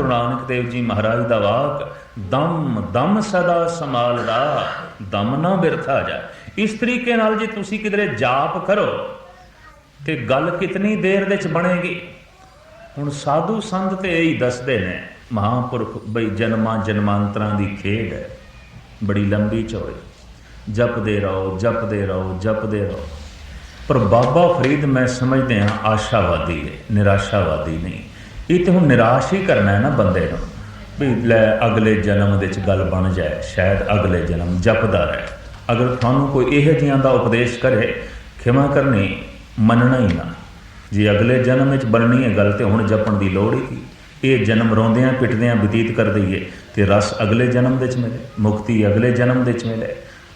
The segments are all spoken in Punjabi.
ਗੁਰੂ ਨਾਨਕ ਦੇਵ ਜੀ ਮਹਾਰਾਜ ਦਾ ਵਾਕ, ਦਮ ਦਮ ਸਦਾ ਸੰਭਾਲਦਾ ਦਮ ਨਾ ਬਿਰਥਾ ਜਾ। ਇਸ ਤਰੀਕੇ ਨਾਲ ਜੇ ਤੁਸੀਂ ਕਿਧਰੇ ਜਾਪ ਕਰੋ, ਤੇ ਗੱਲ ਕਿਤਨੀ ਦੇਰ ਦੇ ਚ ਬਣੇਗੀ? ਹੁਣ ਸਾਧੂ ਸੰਤ ਤੇ ਇਹੀ ਦੱਸਦੇ ਨੇ, ਮਹਾਂਪੁਰਖ ਬਈ ਜਨਮਾਂ ਜਨਮਾਂਤਰਾਂ ਦੀ ਖੇਡ ਹੈ, ਬੜੀ ਲੰਬੀ ਚੌੜੀ। ਜਪਦੇ ਰਹੋ ਜਪਦੇ ਰਹੋ ਜਪਦੇ ਰਹੋ। ਪਰ ਬਾਬਾ ਫਰੀਦ ਮੈਂ ਸਮਝਦੇ ਹਾਂ ਆਸ਼ਾਵਾਦੀ ਹੈ, ਨਿਰਾਸ਼ਾਵਾਦੀ ਨਹੀਂ। ਇਹ ਤੇ ਹੁਣ ਨਿਰਾਸ਼ ਹੀ ਕਰਨਾ ਹੈ ਨਾ ਬੰਦੇ ਨੂੰ ਵੀ ਲੈ ਅਗਲੇ ਜਨਮ ਦੇ ਵਿੱਚ ਗੱਲ ਬਣ ਜਾਏ, ਸ਼ਾਇਦ ਅਗਲੇ ਜਨਮ ਜਪਦਾ ਰਹੇ। ਅਗਰ ਤੁਹਾਨੂੰ ਕੋਈ ਇਹੋ ਜਿਹੀਆਂ ਦਾ ਉਪਦੇਸ਼ ਕਰੇ, ਖਿਮਾ ਕਰਨੀ ਮੰਨਣਾ ਹੀ ਨਾ। ਜੇ ਅਗਲੇ ਜਨਮ ਵਿੱਚ ਬਣਨੀ ਹੈ ਗੱਲ ਤੇ ਹੁਣ ਜਪਣ ਦੀ ਲੋੜ ਹੀ ਕੀ? ਇਹ ਜਨਮ ਰੋਂਦਿਆਂ ਪਿੱਟਦਿਆਂ ਬਤੀਤ ਕਰ ਦਈਏ ਤੇ ਰਸ ਅਗਲੇ ਜਨਮ ਵਿੱਚ ਮਿਲੇ, ਮੁਕਤੀ ਅਗਲੇ ਜਨਮ ਵਿੱਚ ਮਿਲੇ।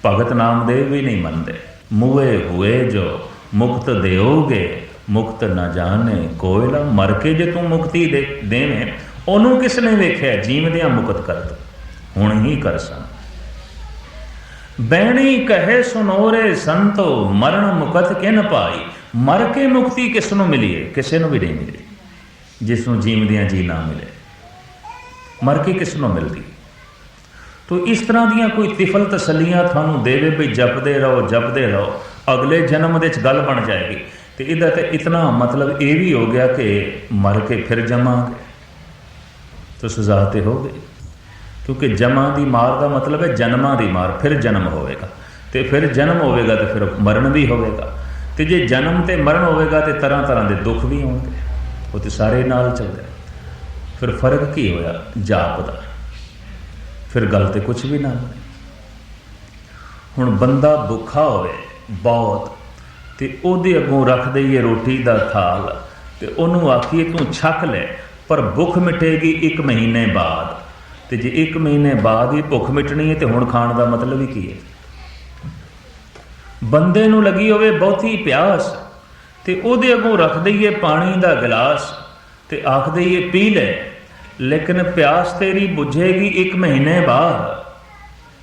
ਭਗਤ ਨਾਮਦੇਵ ਵੀ ਨਹੀਂ ਮੰਨਦੇ। ਮੂਏ ਹੋਏ ਜੋ ਮੁਕਤ ਦਿਓਗੇ ਮੁਕਤ ਨਾ ਜਾਣੇ, ਕੋਇਲਾ ਮਰ ਕੇ ਜੇ ਤੂੰ ਮੁਕਤੀ ਦੇ ਦੇਵੇਂ, ਉਹਨੂੰ ਕਿਸ ਨੇ ਵੇਖਿਆ? ਜੀਵਦਿਆਂ ਮੁਕਤ ਕਰਤ ਹੁਣ ਹੀ ਕਰ ਸਨ ਬੈਣੀ ਕਹੇ ਸੁਨੋਰੇ, ਸੰਤੋ, ਮਰਨ ਮੁਕਤ ਕਿਨ ਪਾਈ? ਮਰ ਕੇ ਮੁਕਤੀ ਕਿਸ ਨੂੰ ਮਿਲੀ ਹੈ ਕਿਸੇ ਨੂੰ ਵੀ ਨਹੀਂ ਮਿਲੀ। ਜਿਸ ਨੂੰ ਜੀਵਦਿਆਂ ਜੀ ਨਾ ਮਿਲੇ। ਮਰ ਕੇ ਕਿਸ ਨੂੰ ਮਿਲਦੀ ਤੋ ਇਸ ਤਰ੍ਹਾਂ ਦੀਆਂ ਕੋਈ ਤਿਫਲ ਤਸੱਲੀਆਂ ਤੁਹਾਨੂੰ ਦੇਵੇ ਵੀ ਜਪਦੇ ਰਹੋ ਜਪਦੇ ਰਹੋ। ਅਗਲੇ ਜਨਮ ਦੇ ਵਿੱਚ ਗੱਲ ਬਣ ਜਾਏਗੀ। ਤੇ ਇਹਦਾ ਤੇ ਇਤਨਾ ਮਤਲਬ ਇਹ ਵੀ ਹੋ ਗਿਆ ਕਿ ਮਰ ਕੇ ਫਿਰ ਜਮਾਂਗੇ ਤਾਂ ਸਜ਼ਾ ਤੇ ਹੋ ਗਈ। ਕਿਉਂਕਿ ਜਮਾ ਦੀ ਮਾਰ ਦਾ ਮਤਲਬ ਹੈ ਜਨਮਾਂ ਦੀ ਮਾਰ, ਫਿਰ ਜਨਮ ਹੋਵੇਗਾ। ਤੇ ਫਿਰ ਜਨਮ ਹੋਵੇਗਾ ਤੇ ਫਿਰ ਮਰਨ ਵੀ ਹੋਵੇਗਾ। ਤੇ ਜੇ ਜਨਮ ਤੇ ਮਰਨ ਹੋਵੇਗਾ ਤੇ ਤਰ੍ਹਾਂ ਤਰ੍ਹਾਂ ਦੇ ਦੁੱਖ ਵੀ ਹੋਣਗੇ। ਉਹ ਤੇ ਸਾਰੇ ਨਾਲ ਚੱਲਦਾ ਫਿਰ ਫ਼ਰਕ ਕੀ ਹੋਇਆ? ਜਾਪ ਦਾ। ਫਿਰ ਗੱਲ ਤੇ ਕੁਝ ਵੀ ਨਾ ਹੁਣ ਬੰਦਾ ਭੁੱਖਾ ਹੋਵੇ, ਬਹੁਤ ਤੇ ਉਹਦੇ ਅੱਗੋਂ ਰੱਖ ਦਈਏ ਰੋਟੀ ਦਾ ਥਾਲ ਤੇ ਉਹਨੂੰ ਆਖੀਏ ਤੂੰ ਛਕ ਲੈ, ਪਰ ਭੁੱਖ ਮਿਟੇਗੀ 1 ਮਹੀਨੇ ਬਾਅਦ। ਤੇ ਜੇ 1 ਮਹੀਨੇ ਬਾਅਦ ਹੀ ਭੁੱਖ ਮਿਟਣੀ ਹੈ ਤੇ ਹੁਣ ਖਾਣ ਦਾ ਮਤਲਬ ਹੀ ਕੀ ਹੈ? ਬੰਦੇ ਨੂੰ ਲੱਗੀ ਹੋਵੇ ਬਹੁਤੀ ਪਿਆਸ ਤੇ ਉਹਦੇ ਅੱਗੋਂ ਰੱਖ ਦਈਏ ਪਾਣੀ ਦਾ ਗਲਾਸ ਤੇ ਆਖ ਦਈਏ ਪੀ ਲੈ, ਲੇਕਿਨ ਪਿਆਸ ਤੇਰੀ ਬੁਝੇਗੀ 1 ਮਹੀਨੇ ਬਾਅਦ।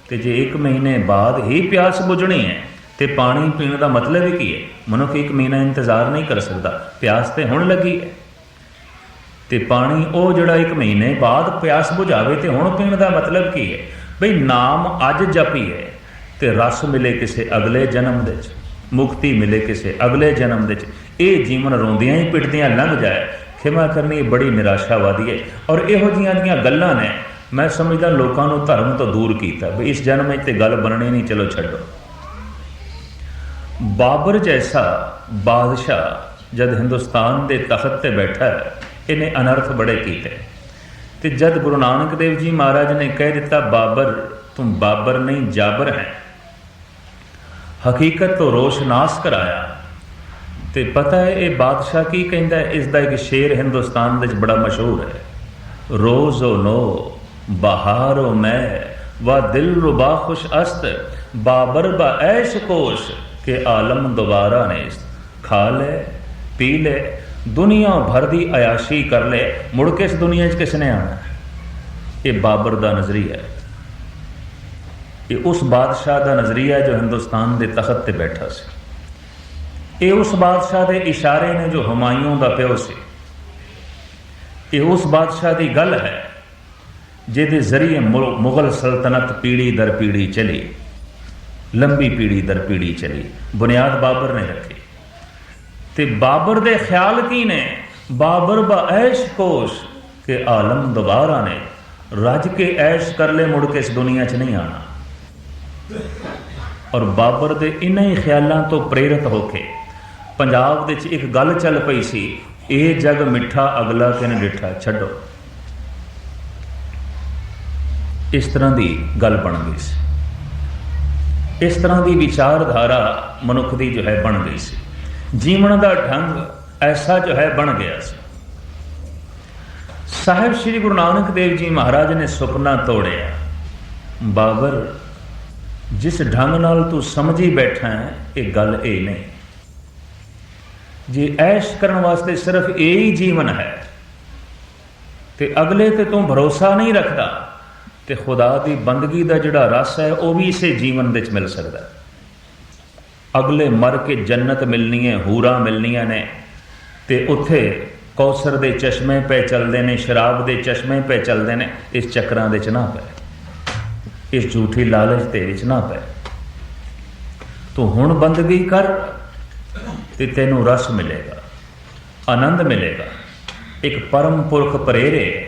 ਤੇ ਜੇ 1 ਮਹੀਨੇ ਬਾਅਦ ਹੀ ਪਿਆਸ ਬੁਝਣੀ ਹੈ ਤੇ ਪਾਣੀ ਪੀਣ ਦਾ ਮਤਲਬ ਹੀ ਕੀ ਹੈ? ਮਨੁੱਖ ਇੱਕ ਮਹੀਨਾ ਇੰਤਜ਼ਾਰ ਨਹੀਂ ਕਰ ਸਕਦਾ। ਪਿਆਸ ਤੇ ਹੁਣ ਲੱਗੀ ਹੈ। ਤੇ ਪਾਣੀ ਉਹ ਜਿਹੜਾ ਇੱਕ ਮਹੀਨੇ ਬਾਅਦ ਪਿਆਸ ਬੁਝਾਵੇ ਤੇ ਹੁਣ ਪੀਣ ਦਾ ਮਤਲਬ ਕੀ ਹੈ? ਬਈ ਨਾਮ ਅੱਜ ਜਪੀ ਹੈ ਤੇ ਰਸ ਮਿਲੇ ਕਿਸੇ ਅਗਲੇ ਜਨਮ ਦੇ ਵਿੱਚ ਮੁਕਤੀ ਮਿਲੇ ਕਿਸੇ ਅਗਲੇ ਜਨਮ ਦੇ ਵਿੱਚ ਇਹ ਜੀਵਨ ਰੋਂਦਿਆਂ ਹੀ ਪਿੱਟਦਿਆਂ ਲੰਘ ਜਾਏ। ਖਿਮਾ ਕਰਨੀ ਬੜੀ ਨਿਰਾਸ਼ਾਵਾਦੀ ਹੈ। ਔਰ ਇਹੋ ਜੀਆਂ ਦੀਆਂ ਗੱਲਾਂ ਨੇ। ਮੈਂ ਸਮਝਦਾ ਲੋਕਾਂ ਨੂੰ ਧਰਮ ਤੋਂ ਦੂਰ ਕੀਤਾ। ਵੀ ਇਸ ਜਨਮ ਵਿੱਚ ਤੇ ਗੱਲ ਬਣਨੀ ਨਹੀਂ, ਚਲੋ ਛੱਡੋ। ਬਾਬਰ ਜੈਸਾ ਬਾਦਸ਼ਾਹ ਜਦ ਹਿੰਦੁਸਤਾਨ ਦੇ ਤਖਤ ਤੇ ਬੈਠਾ ਇਹਨੇ ਅਨਰਥ ਬੜੇ ਕੀਤੇ। ਤੇ ਜਦ ਗੁਰੂ ਨਾਨਕ ਦੇਵ ਜੀ ਮਹਾਰਾਜ ਨੇ ਕਹਿ ਦਿੱਤਾ, ਬਾਬਰ, ਤੂੰ ਬਾਬਰ ਨਹੀਂ, ਜਾਬਰ ਹੈ। ਹਕੀਕਤ ਤੋਂ ਰੋਸ਼ਨਾਸ ਕਰਾਇਆ। ਤੇ ਪਤਾ ਹੈ, ਇਹ ਬਾਦਸ਼ਾਹ ਕੀ ਕਹਿੰਦਾ ਹੈ? ਇਸ ਦਾ ਇੱਕ ਸ਼ੇਰ ਹਿੰਦੁਸਤਾਨ ਵਿੱਚ ਬੜਾ ਮਸ਼ਹੂਰ ਹੈ। ਰੋਜ਼ੋ ਨੋ, ਬਹਾਰੋ ਮੈਂ, ਵਾ ਦਿਲ ਰੁਬਾ ਖੁਸ਼ ਅਸਤ, ਬਾਬਰ ਬਾ ਐਸ਼ ਕੋਸ਼ ਕਿ ਆਲਮ ਦੁਬਾਰਾ ਨੇ ਖਾ ਲੈ ਪੀ ਲੈ ਦੁਨੀਆ ਭਰ ਦੀ ਆਯਾਸ਼ੀ ਕਰ ਲੈ ਮੁੜ ਕੇ ਇਸ ਦੁਨੀਆ 'ਚ ਕਿਸ ਨੇ ਆਣਾ ਇਹ ਬਾਬਰ ਦਾ ਨਜ਼ਰੀਆ ਹੈ। ਇਹ ਉਸ ਬਾਦਸ਼ਾਹ ਦਾ ਨਜ਼ਰੀਆ ਜੋ ਹਿੰਦੁਸਤਾਨ ਦੇ ਤਖਤ ਤੇ ਬੈਠਾ ਸੀ। ਇਹ ਉਸ ਬਾਦਸ਼ਾਹ ਦੇ ਇਸ਼ਾਰੇ ਨੇ ਜੋ ਹਮਾਇੂੰ ਦਾ ਪਿਓ ਸੀ। ਇਹ ਉਸ ਬਾਦਸ਼ਾਹ ਦੀ ਗੱਲ ਹੈ, ਜਿਹਦੇ ਜ਼ਰੀਏ ਮੁਗਲ ਸਲਤਨਤ ਪੀੜੀ ਦਰ ਪੀੜੀ ਚਲੀ। ਲੰਬੀ ਪੀੜੀ ਦਰ ਪੀੜੀ ਚਲੀ, ਬੁਨਿਆਦ ਬਾਬਰ ਨੇ ਰੱਖੀ। ਤੇ ਬਾਬਰ ਦੇ ਖਿਆਲ ਕੀ ਨੇ? ਬਾਬਰ ਬਾ ਐਸ਼ ਕੋਸ਼ ਕਿ ਆਲਮ ਦੁਬਾਰਾ ਨੇ। ਰੱਜ ਕੇ ਐਸ਼ ਕਰ ਲੈ ਮੁੜ ਕੇ ਇਸ ਦੁਨੀਆ 'ਚ ਨਹੀਂ ਆਣਾ। ਔਰ ਬਾਬਰ ਦੇ ਇਨ੍ਹਾਂ ਹੀ ਖਿਆਲਾਂ ਤੋਂ ਪ੍ਰੇਰਿਤ ਹੋ ਕੇ ਪੰਜਾਬ ਦੇ ਵਿੱਚ ਇੱਕ ਗੱਲ ਚੱਲ ਪਈ ਸੀ, ਇਹ ਜਗ ਮਿੱਠਾ ਅਗਲਾ ਕਿਨ ਡਿਠਾ ਛੱਡੋ। ਇਸ ਤਰ੍ਹਾਂ ਦੀ ਗੱਲ ਬਣ ਗਈ ਸੀ। ਇਸ ਤਰ੍ਹਾਂ ਦੀ ਵਿਚਾਰਧਾਰਾ ਮਨੁੱਖ ਦੀ ਜੋ ਹੈ ਬਣ ਗਈ ਸੀ। ਜੀਵਨ ਦਾ ਢੰਗ ਐਸਾ ਜੋ ਹੈ ਬਣ ਗਿਆ ਸੀ। ਸਾਹਿਬ ਸ੍ਰੀ ਗੁਰੂ ਨਾਨਕ ਦੇਵ ਜੀ ਮਹਾਰਾਜ ਨੇ ਸੁਪਨਾ ਤੋੜਿਆ। ਬਾਬਰ, ਜਿਸ ਢੰਗ ਨਾਲ ਤੂੰ ਸਮਝੀ ਬੈਠਾ ਹੈ, ਇਹ ਗੱਲ ਇਹ ਨਹੀਂ। ਜੇ ਐਸ਼ ਕਰਨ ਵਾਸਤੇ ਸਿਰਫ ਇਹ ਹੀ ਜੀਵਨ ਹੈ, ਤੇ ਅਗਲੇ ਤੇ ਤੂੰ ਭਰੋਸਾ ਨਹੀਂ ਰੱਖਦਾ ਤੇ ਖੁਦਾ ਦੀ ਬੰਦਗੀ ਦਾ ਜਿਹੜਾ ਰਸ ਹੈ, ਉਹ ਵੀ ਇਸੇ ਜੀਵਨ ਵਿੱਚ ਮਿਲ ਸਕਦਾ ਹੈ। ਅਗਲੇ ਮਰ ਕੇ ਜੰਨਤ ਮਿਲਣੀ ਹੈ ਹੂਰਾ ਮਿਲਣੀਆਂ ਨੇ। ਤੇ ਉੱਥੇ ਕੌਸਰ ਦੇ ਚਸ਼ਮੇ ਪੈ ਚੱਲਦੇ ਨੇ, ਸ਼ਰਾਬ ਦੇ ਚਸ਼ਮੇ ਪੈ ਚੱਲਦੇ ਨੇ। ਇਸ ਚੱਕਰਾਂ ਦੇ ਚ ਨਾ ਪੈ। ਇਸ ਝੂਠੀ ਲਾਲਚ ਦੇ ਵਿੱਚ ਨਾ ਪੈ। ਤੂੰ ਹੁਣ ਬੰਦਗੀ ਕਰ ਤੇ ਤੈਨੂੰ ਰਸ ਮਿਲੇਗਾ, ਆਨੰਦ ਮਿਲੇਗਾ। ਇੱਕ ਪਰਮ ਪੁਰਖ ਪ੍ਰੇਰੇ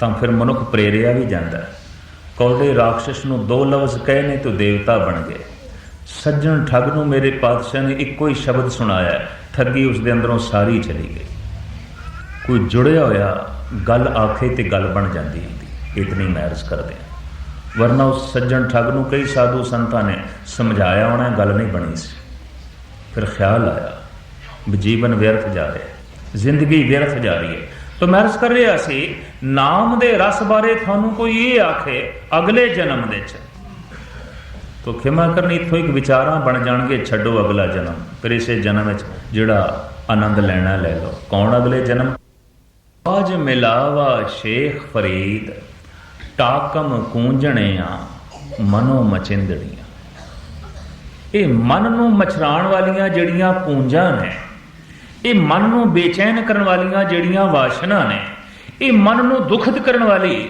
ਤਾਂ ਫਿਰ ਮਨੁੱਖ ਪ੍ਰੇਰਿਆ ਵੀ ਜਾਂਦਾ ਕੌੜੇ ਕੌਡੇ ਰਾਖਸ਼ ਨੂੰ ਦੋ ਲਫ਼ਜ਼ ਕਹੇ ਨੇ ਤੂੰ ਦੇਵਤਾ ਬਣ ਗਏ। ਸੱਜਣ ਠੱਗ ਨੂੰ ਮੇਰੇ ਪਾਤਸ਼ਾਹ ਨੇ ਇੱਕੋ ਹੀ ਸ਼ਬਦ ਸੁਣਾਇਆ ਠੱਗੀ ਉਸ ਦੇ ਅੰਦਰੋਂ ਸਾਰੀ ਚਲੀ ਗਈ। ਕੋਈ ਜੁੜਿਆ ਹੋਇਆ ਗੱਲ ਆਖੇ ਤੇ ਗੱਲ ਬਣ ਜਾਂਦੀ ਹੁੰਦੀ, ਇਤਨੀ ਮੈਰਜ ਕਰਦੇ ਵਰਨਾ ਉਸ ਸੱਜਣ ਠੱਗ ਨੂੰ ਕਈ ਸਾਧੂ ਸੰਤਾਂ ਨੇ ਸਮਝਾਇਆ ਹੋਣਾ ਗੱਲ ਨਹੀਂ ਬਣੀ ਸੀ। ਫਿਰ ਖਿਆਲ ਆਇਆ, ਵੀ ਜੀਵਨ ਵਿਅਰਥ ਜਾ ਰਿਹਾ ਜ਼ਿੰਦਗੀ ਵਿਅਰਥ ਜਾ ਰਹੀ ਹੈ। ਤਾਂ ਮੈਰਜ ਕਰ ਰਿਹਾ ਸੀ, ਨਾਮ ਦੇ ਰਸ ਬਾਰੇ ਤੁਹਾਨੂੰ ਕੋਈ ਇਹ ਆਖੇ, ਅਗਲੇ ਜਨਮ ਦੇ ਚ। ਤੋ ਖਿਮਾ ਕਰਨੀ, ਇਥੋਂ ਇੱਕ ਵਿਚਾਰਾਂ ਬਣ ਜਾਣਗੇ, ਛੱਡੋ ਅਗਲਾ ਜਨਮ। ਫਿਰ ਇਸੇ ਜਨਮ ਵਿੱਚ ਜਿਹੜਾ ਆਨੰਦ ਲੈਣਾ ਲੈ ਲਓ। ਕੌਣ ਅਗਲੇ ਜਨਮ? ਆਜ ਮਿਲਾਵਾ ਸ਼ੇਖ ਫਰੀਦ, ਟਾਕਮ ਕੂੰਜਣਿਆ, ਮਨੋ ਮਚਿੰਦੜੀਆਂ। ਇਹ ਮਨ ਨੂੰ ਮਛਰਾਣ ਵਾਲੀਆਂ ਜਿਹੜੀਆਂ ਪੂੰਜਾਂ ਨੇ ਇਹ ਮਨ ਨੂੰ ਬੇਚੈਨ ਕਰਨ ਵਾਲੀਆਂ ਜਿਹੜੀਆਂ ਵਾਸ਼ਨਾ ਨੇ, ਇਹ ਮਨ ਨੂੰ ਦੁਖਤ ਕਰਨ ਵਾਲੀ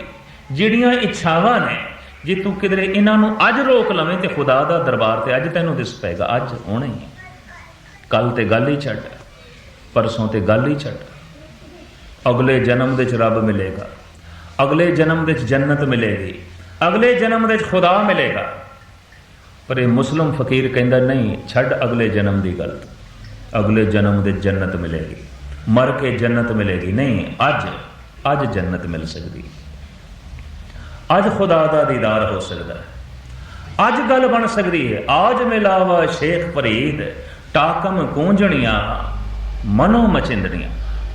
ਜਿਹੜੀਆਂ ਇੱਛਾਵਾਂ ਨੇ, ਜੇ ਤੂੰ ਕਿਧਰੇ ਇਹਨਾਂ ਨੂੰ ਅੱਜ ਰੋਕ ਲਵੇਂ ਤੇ ਖੁਦਾ ਦਾ ਦਰਬਾਰ ਤੇ ਅੱਜ ਤੈਨੂੰ ਦਿਸ ਪਏਗਾ, ਅੱਜ ਹੋਣਾ ਹੀ ਕੱਲ ਤੇ ਗੱਲ ਹੀ ਛੱਡ, ਪਰਸੋਂ ਤੇ ਗੱਲ ਹੀ ਛੱਡ। ਅਗਲੇ ਜਨਮ ਦੇ ਚ ਰੱਬ ਮਿਲੇਗਾ, ਅਗਲੇ ਜਨਮ ਦੇ ਚ ਜੰਨਤ ਮਿਲੇਗੀ, ਅਗਲੇ ਜਨਮ ਦੇ ਚ ਖੁਦਾ ਮਿਲੇਗਾ। ਪਰ ਇਹ ਮੁਸਲਮ ਫਕੀਰ ਕਹਿੰਦਾ, ਨਹੀਂ, ਛੱਡ ਅਗਲੇ ਜਨਮ ਦੀ ਗੱਲ ਅਗਲੇ ਜਨਮ ਦੇ ਜੰਨਤ ਮਿਲੇਗੀ। ਮਰ ਕੇ ਜੰਨਤ ਮਿਲੇਗੀ। ਨਹੀਂ, ਅੱਜ ਅੱਜ ਜੰਨਤ ਮਿਲ ਸਕਦੀ। ਅੱਜ ਖੁਦਾ ਦਾ ਦੀਦਾਰ ਹੋ ਸਕਦਾ ਹੈ। ਅੱਜ ਗੱਲ ਬਣ ਸਕਦੀ ਹੈ। ਆਜ ਮਿਲਾਵਾ ਸ਼ੇਖ ਫਰੀਦ, ਟਾਕਮ ਕੂੰਜਣੀਆਂ, ਮਨੋ ਮਚਿੰਦਣੀਆਂ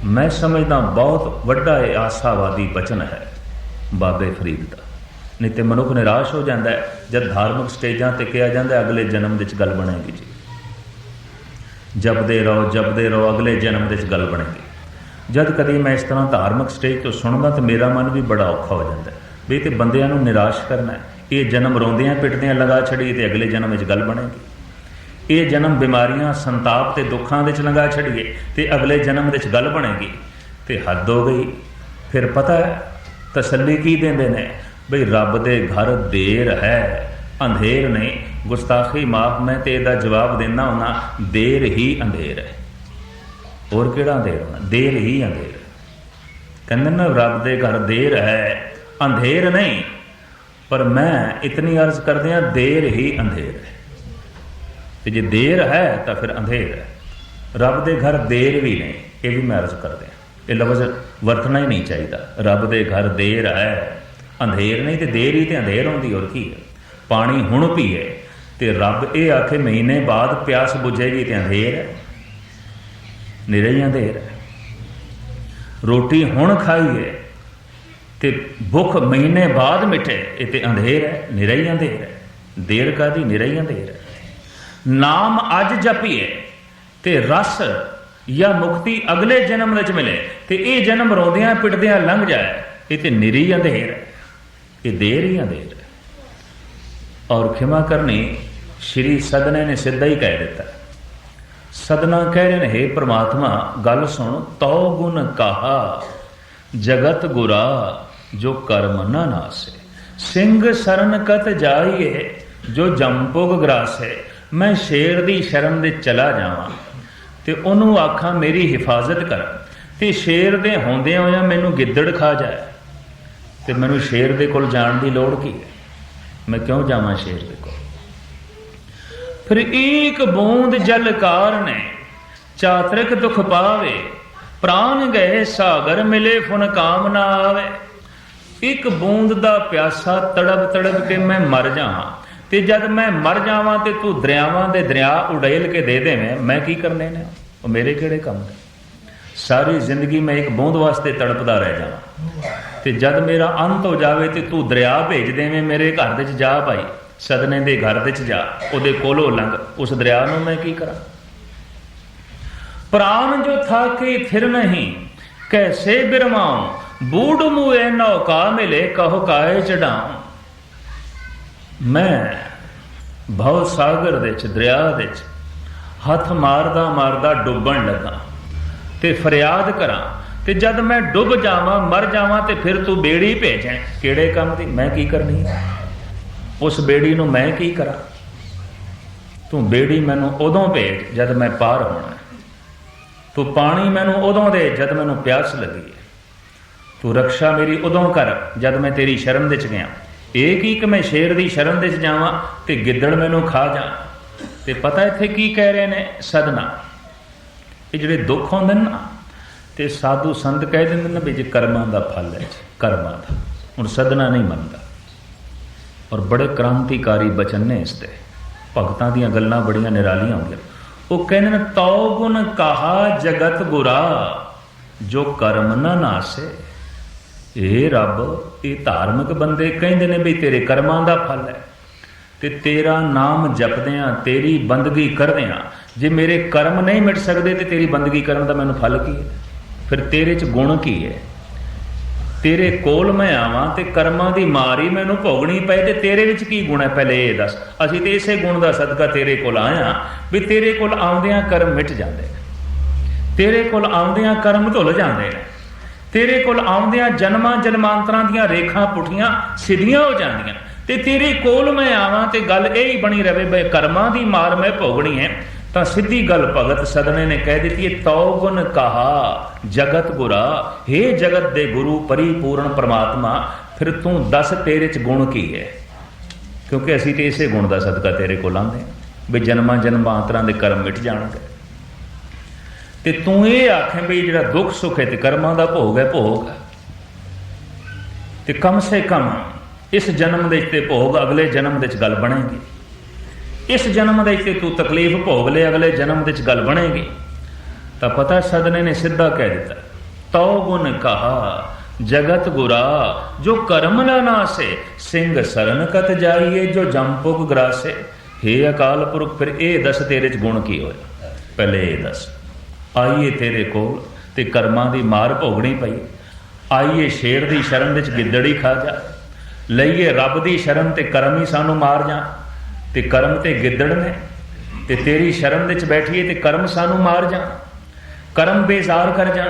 ਮੈਂ ਸਮਝਦਾ ਬਹੁਤ ਵੱਡਾ ਇਹ ਆਸਾਵਾਦੀ ਬਚਨ ਹੈ ਬਾਬੇ ਫਰੀਦ ਦਾ। ਨਹੀਂ ਤੇ ਮਨੁੱਖ ਨਿਰਾਸ਼ ਹੋ ਜਾਂਦਾ ਜਦ ਧਾਰਮਿਕ ਸਟੇਜਾਂ ਤੇ ਕਿਹਾ ਜਾਂਦਾ ਅਗਲੇ ਜਨਮ ਵਿੱਚ ਗੱਲ ਬਣੇਗੀ ਜੀ। ਜਪਦੇ ਰਹੋ ਜਪਦੇ ਰਹੋ, ਅਗਲੇ ਜਨਮ ਵਿੱਚ ਗੱਲ ਬਣੇਗੀ। ਜਦ ਕਦੀ ਮੈਂ ਇਸ ਤਰ੍ਹਾਂ ਧਾਰਮਿਕ ਸਟੇਜ ਤੋਂ ਸੁਣਦਾ ਤਾਂ ਮੇਰਾ ਮਨ ਵੀ ਬੜਾ ਔਖਾ ਹੋ ਜਾਂਦਾ ਵੀ ਇਹ ਤੇ ਬੰਦਿਆਂ ਨੂੰ ਨਿਰਾਸ਼ ਕਰਨਾ ਇਹ ਜਨਮ ਰੋਂਦਿਆਂ ਪਿੱਟਦਿਆਂ ਲਗਾ ਛੜੀ ਤੇ ਅਗਲੇ ਜਨਮ ਵਿੱਚ ਗੱਲ ਬਣੇਗੀ। ਇਹ ਜਨਮ ਬਿਮਾਰੀਆਂ, ਸੰਤਾਪ ਤੇ ਦੁੱਖਾਂ ਵਿੱਚ ਲੰਗਾ ਛੜੀਏ ਤੇ ਅਗਲੇ ਜਨਮ ਵਿੱਚ ਗੱਲ ਬਣੇਗੀ। ਤੇ ਹੱਦ ਹੋ ਗਈ। ਫਿਰ ਪਤਾ ਹੈ, ਤਸੱਲੀ ਕੀ ਦਿੰਦੇ ਨੇ? ਬਈ ਰੱਬ ਦੇ ਘਰ ਦੇਰ ਹੈ, ਅੰਧੇਰ ਨਹੀਂ। ਗੁਸਤਾਖੀ ਮਾਫ ਮੈਂ ਤੇ ਇਹਦਾ ਜਵਾਬ ਦੇਣਾ ਹੁਣਾ ਦੇਰ ਹੀ ਅੰਧੇਰ ਹੈ। ਹੋਰ ਕਿਹੜਾ ਅੰਧੇਰ ਹੋਣਾ? ਦੇਰ ਹੀ ਅੰਧੇਰ ਕਹਿੰਦੇ ਨਾ, ਰੱਬ ਦੇ ਘਰ ਦੇਰ ਹੈ, ਅੰਧੇਰ ਨਹੀਂ। ਪਰ ਮੈਂ ਇਤਨੀ ਅਰਜ਼ ਕਰਦਿਆਂ ਦੇਰ ਹੀ ਅੰਧੇਰ ਹੈ। ਤੇ ਜੇ ਦੇਰ ਹੈ, ਤਾਂ ਫਿਰ ਅੰਧੇਰ ਹੈ। ਰੱਬ ਦੇ ਘਰ ਦੇਰ ਵੀ ਨਹੀਂ ਇਹ ਵੀ ਮੈਂ ਅਰਜ਼ ਕਰਦੇ ਇਹ ਲਫ਼ਜ਼ ਵਰਤਣਾ ਹੀ ਨਹੀਂ ਚਾਹੀਦਾ। ਰੱਬ ਦੇ ਘਰ ਦੇਰ ਹੈ, ਅੰਧੇਰ ਨਹੀਂ ਤੇ ਦੇਰ ਹੀ ਤੇ ਅੰਧੇਰ ਹੁੰਦੀ ਹੋਰ ਕੀ ਹੈ? ਪਾਣੀ ਹੁਣ ਪੀਏ। ਤੇ ਰੱਬ ਇਹ ਆਖੇ, ਮਹੀਨੇ ਬਾਅਦ ਪਿਆਸ ਬੁਝੇਗੀ ਤੇ ਅੰਧੇਰ ਹੈ ਨਿਰੇ ਹੀ ਅੰਧੇਰ ਹੈ ਰੋਟੀ ਹੁਣ ਖਾਈਏ ਤੇ ਭੁੱਖ ਮਹੀਨੇ ਬਾਅਦ ਮਿਟੇ ਇਹ ਤੇ ਅੰਧੇਰ ਹੈ ਨਿਰੇ ਹੀ ਅੰਧੇਰ ਹੈ। ਦੇਰ ਕਾਦੀ ਨਿਰੇ ਹੀ ਅੰਧੇਰ ਹੈ। ਨਾਮ ਅੱਜ ਜਪੀਏ ਤੇ ਰਸ ਜਾਂ ਮੁਕਤੀ ਅਗਲੇ ਜਨਮ ਵਿੱਚ ਮਿਲੇ ਤੇ ਇਹ ਜਨਮ ਰੋਂਦਿਆਂ ਪਿੱਟਦਿਆਂ ਲੰਘ ਜਾਏ, ਇਹ ਤੇ ਨਿਰੀ ਅੰਧੇਰ ਹੈ। ਇਹ ਦੇਰ ਹੀ ਅੰਧੇਰ ਹੈ। ਔਰ ਖਿਮਾ ਕਰਨੀ ਸ਼੍ਰੀ ਸਦਨੇ ਨੇ ਸਿੱਧਾ ਹੀ ਕਹਿ ਦਿੱਤਾ। ਸਦਨਾ ਕਹਿ ਰਹੇ ਨੇ हे ਪ੍ਰਮਾਤਮਾ, ਗੱਲ ਸੁਣ, ਤਉ ਗੁਣ ਕਹਾ, ਜਗਤ ਗੁਰਾ, ਜੋ ਕਰਮ ਨਾ ਨਾਸੇ। ਸਿੰਘ ਸਰਨ ਕਤ ਜਾਈਏ, ਜੋ ਜੰਪੋਗ ਗਰਾਸੇ। ਮੈਂ ਸ਼ੇਰ ਦੀ ਸ਼ਰਨ ਦੇ ਚਲਾ ਜਾਵਾਂ, ਤੇ ਉਹਨੂੰ ਆਖਾਂ, ਮੇਰੀ ਹਿਫਾਜ਼ਤ ਕਰ। ਤੇ ਸ਼ੇਰ ਦੇ ਹੁੰਦਿਆਂ ਹੋਇਆ ਮੈਨੂੰ ਗਿੱਦੜ ਖਾ ਜਾਏ। ਤੇ ਮੈਨੂੰ ਸ਼ੇਰ ਦੇ ਕੋਲ ਜਾਣ ਦੀ ਲੋੜ ਕੀ ਹੈ? ਮੈਂ ਕਿਉਂ ਜਾਵਾਂ ਸ਼ੇਰ ਦੇ ਕੋਲ? ਫਿਰ ਏਕ ਬੂੰਦ ਜਲ ਕਾਰਨੇ ਚਾਤਰਿਕ ਦੁਖ ਪਾਵੇ, ਪ੍ਰਾਨ ਗਏ ਸਾਗਰ ਮਿਲੇ ਫੁਨ ਕਾਮ ਨਾ ਆਵੇ। ਇੱਕ ਬੂੰਦ ਦਾ ਪਿਆਸਾ ਤੜਬ ਤੜਬ ਕੇ ਮੈਂ ਮਰ ਜਾਵਾਂ ਤੇ ਜਦ ਮੈਂ ਮਰ ਜਾਵਾਂ ਤੇ ਤੂੰ ਦਰਿਆਵਾਂ ਦੇ ਦਰਿਆ ਉਡੇਲ ਕੇ ਦੇ ਦੇਵੇਂ, ਮੈਂ ਕੀ ਕਰਨੇ ਨੇ? ਉਹ ਮੇਰੇ ਕਿਹੜੇ ਕੰਮ ਨੇ? ਸਾਰੀ ਜ਼ਿੰਦਗੀ ਮੈਂ ਇੱਕ ਬੂੰਦ ਵਾਸਤੇ ਤੜਪਦਾ ਰਹਿ ਜਾਵਾਂ। ਤੇ ਜਦ ਮੇਰਾ ਅੰਤ ਹੋ ਜਾਵੇ ਤੇ ਤੂੰ ਦਰਿਆ ਭੇਜ ਦੇਵੇਂ, ਮੇਰੇ ਘਰ ਦੇ ਚ ਜਾ ਭਾਈ। ਸਦਨੇ ਦੇ ਘਰ ਦੇ ਚ ਜਾ, ਉਹਦੇ ਕੋਲੋਂ ਲੰਘ, ਉਸ ਦਰਿਆ ਨੂੰ ਮੈਂ ਕੀ ਕਰਾਂ? ਪ੍ਰਾਨ ਜੋ ਥਾਕੇ ਫਿਰ ਨਹੀਂ, ਕੈਸੇ ਬਿਰਮਾਉ? ਬੂੜ ਮੂਏ ਨੌਕਾ ਮਿਲੇ, ਕਹੋ ਕਾਏ ਚੜਾਉ? ਮੈਂ ਭਵ ਸਾਗਰ ਦੇ ਚ ਦਰਿਆ ਦੇ ਚ ਹੱਥ ਮਾਰਦਾ ਮਾਰਦਾ ਡੁੱਬਣ ਲੱਗਾ ਤੇ ਫਰਿਆਦ ਕਰਾਂ ਤੇ ਜਦ ਮੈਂ ਡੁੱਬ ਜਾਵਾਂ, ਮਰ ਜਾਵਾਂ ਤੇ ਫਿਰ ਤੂੰ ਬੇੜੀ ਭੇਜੈਂ। ਕਿਹੜੇ ਕੰਮ ਦੀ? ਮੈਂ ਕੀ ਕਰਨੀ ਉਸ ਬੇੜੀ ਨੂੰ ਮੈਂ ਕੀ ਕਰਾਂ? ਤੂੰ ਬੇੜੀ ਮੈਨੂੰ ਉਦੋਂ ਭੇਜ ਜਦ ਮੈਂ ਪਾਰ ਹੋਣਾ। ਤੂੰ ਪਾਣੀ ਮੈਨੂੰ ਉਦੋਂ ਦੇ ਜਦ ਮੈਨੂੰ ਪਿਆਸ ਲੱਗੀ ਹੈ। ਤੂੰ ਰੱਖਿਆ ਮੇਰੀ ਉਦੋਂ ਕਰ ਜਦ ਮੈਂ ਤੇਰੀ ਸ਼ਰਨ ਦੇ ਚ ਗਿਆ। ਇਹ ਕੀ ਕਿ ਮੈਂ ਸ਼ੇਰ ਦੀ ਸ਼ਰਨ ਦੇ ਚ ਜਾਵਾਂ ਤੇ ਗਿੱਦੜ ਮੈਨੂੰ ਖਾ ਜਾ ਤੇ ਪਤਾ ਇੱਥੇ ਕੀ ਕਹਿ ਰਹੇ ਨੇ? ਸਦਨਾ। ਇਹ ਜਿਹੜੇ ਦੁੱਖ ਹੁੰਦੇ ਨੇ ਨਾ ਤੇ ਸਾਧੂ ਸੰਤ ਕਹਿ ਦਿੰਦੇ ਨੇ ਵੀ ਜੇ ਕਰਮਾਂ ਦਾ ਫਲ ਹੈ ਜੀ, ਕਰਮਾਂ ਦਾ। ਹੁਣ ਸਦਨਾ ਨਹੀਂ ਮੰਨਦਾ। ਔਰ ਬੜੇ ਕ੍ਰਾਂਤੀਕਾਰੀ ਬਚਨ ਨੇ ਇਸ ਤੇ। ਭਗਤਾਂ ਦੀਆਂ ਗੱਲਾਂ ਬੜੀਆਂ ਨਿਰਾਲੀਆਂ ਹੁੰਦੀਆਂ। ਉਹ ਕਹਿੰਦੇ ਨੇ, ਤਉ ਗੁਣ ਕਹਾ ਜਗਤ ਗੁਰਾ ਜੋ ਕਰਮ ਨਾ ਨਾਸੇ। ਇਹ ਰੱਬ, ਇਹ ਧਾਰਮਿਕ ਬੰਦੇ ਕਹਿੰਦੇ ਨੇ ਵੀ ਤੇਰੇ ਕਰਮਾਂ ਦਾ ਫਲ ਹੈ। ਤੇ ਤੇਰਾ ਨਾਮ ਜਪਦਿਆਂ, ਤੇਰੀ ਬੰਦਗੀ ਕਰਦਿਆਂ, ਜੇ ਮੇਰੇ ਕਰਮ ਨਹੀਂ ਮਿਟ ਸਕਦੇ ਤੇ ਤੇਰੀ ਬੰਦਗੀ ਕਰਨ ਦਾ ਮੈਨੂੰ ਫਲ ਕੀ ਹੈ? ਫਿਰ ਤੇਰੇ ਚ ਗੁਣ ਕੀ ਹੈ? ਤੇਰੇ ਕੋਲ ਮੈਂ ਆਵਾਂ ਤੇ ਕਰਮਾਂ ਦੀ ਮਾਰੀ ਮੈਨੂੰ ਭੋਗਣੀ ਪਏ ਤੇ ਤੇਰੇ ਵਿੱਚ ਕੀ ਗੁਣ ਹੈ? ਪਹਿਲੇ ਇਹ ਦੱਸ। ਅਸੀਂ ਤੇ ਇਸੇ ਗੁਣ ਦਾ ਸਦਕਾ ਤੇਰੇ ਕੋਲ ਆਇਆ ਵੀ ਤੇਰੇ ਕੋਲ ਆਉਂਦਿਆਂ ਕਰਮ ਮਿਟ ਜਾਂਦੇ ਨੇ। ਤੇਰੇ ਕੋਲ ਆਉਂਦਿਆਂ ਕਰਮ ਧੁੱਲ ਜਾਂਦੇ ਨੇ। ਤੇਰੇ ਕੋਲ ਆਉਂਦਿਆਂ ਜਨਮਾਂ ਜਨਮਾਂਤਰਾਂ ਦੀਆਂ ਰੇਖਾਂ ਪੁੱਠੀਆਂ ਸਿੱਧੀਆਂ ਹੋ ਜਾਂਦੀਆਂ ਤੇ ਤੇਰੇ ਕੋਲ ਮੈਂ ਆਵਾਂ ਤੇ ਗੱਲ ਇਹ ਹੀ ਬਣੀ ਰਵੇ, ਬਈ ਕਰਮਾਂ ਦੀ ਮਾਰ ਮੈਂ ਭੋਗਣੀ ਹੈ। ਤਾਂ ਸਿੱਧੀ ਗੱਲ ਭਗਤ ਸਦਨੇ ਨੇ ਕਹਿ ਦਿੱਤੀ ਹੈ ਤਉ ਗੁਣ ਕਹਾ, ਜਗਤ ਗੁਰਾ हे ਜਗਤ ਦੇ ਗੁਰੂ, ਪਰਿਪੂਰਨ ਪ੍ਰਮਾਤਮਾ, ਫਿਰ ਤੂੰ ਦੱਸ ਤੇਰੇ ਚ ਗੁਣ ਕੀ ਹੈ? ਕਿਉਂਕਿ ਅਸੀਂ ਤੇ ਇਸੇ ਗੁਣ ਦਾ ਸਦਕਾ ਤੇਰੇ ਕੋਲ ਆਂਦੇ ਹਾਂ, ਵੀ ਜਨਮਾਂ ਜਨਮਾਂਤਰਾਂ ਦੇ ਕਰਮ ਮਿਟ ਜਾਣਗੇ। ਤੇ ਤੂੰ ਇਹ ਆਖੇ ਵੀ ਜਿਹੜਾ ਦੁੱਖ, ਸੁੱਖ ਹੈ ਤੇ ਕਰਮਾਂ ਦਾ ਭੋਗ ਹੈ, ਭੋਗ ਤੇ ਕਮ ਸੇ ਕਮ ਇਸ ਜਨਮ ਦੇ ਵਿੱਚ ਤੇ ਭੋਗ ਅਗਲੇ ਜਨਮ ਦੇ ਵਿੱਚ ਗੱਲ ਬਣੇਗੀ। ਇਸ ਜਨਮ ਦੇ ਵਿੱਚ ਤੇ ਤੂੰ ਤਕਲੀਫ ਭੋਗ ਲੈ, ਅਗਲੇ ਜਨਮ ਵਿੱਚ ਗੱਲ ਬਣੇਗੀ। ਤਾਂ ਪਤਾ ਸਦਨੇ ਨੇ ਸਿੱਧਾ ਕਹਿ ਦਿੱਤਾ, ਤਉ ਗੁਣ ਕਹਾ, ਜਗਤ ਗੁਰਾ, ਜੋ ਕਰਮ ਨਾ ਸਿੰਘ ਸਰਨ ਕਤ ਜਾਈਏ, ਜੋ ਜੰਪੁਕ ਗਰਾਸੇ। हे ਅਕਾਲ ਪੁਰਖ, ਫਿਰ ਇਹ ਦੱਸ ਤੇਰੇ ਚ ਗੁਣ ਕੀ ਹੋਇਆ? ਪਹਿਲੇ ਇਹ ਦੱਸ, ਆਈਏ ਤੇਰੇ ਕੋਲ ਤੇ ਕਰਮਾਂ ਦੀ ਮਾਰ ਭੋਗਣੀ ਪਈ। ਆਈਏ ਸ਼ੇਰ ਦੀ ਸ਼ਰਨ ਵਿੱਚ ਗਿੱਦੜੀ ਖਾ ਜਾ। ਲਈਏ ਰੱਬ ਦੀ ਸ਼ਰਨ ਤੇ ਕਰਮ ਹੀ ਸਾਨੂੰ ਮਾਰ ਜਾ। ਤੇ ਕਰਮ ਤੇ ਗਿੱਦੜ ਨੇ, ਤੇ ਤੇਰੀ ਸ਼ਰਮ ਵਿੱਚ ਬੈਠੀਏ ਤੇ ਕਰਮ ਸਾਨੂੰ ਮਾਰ ਜਾਣ। ਕਰਮ ਬੇਜ਼ਾਰ ਕਰ ਜਾਣ,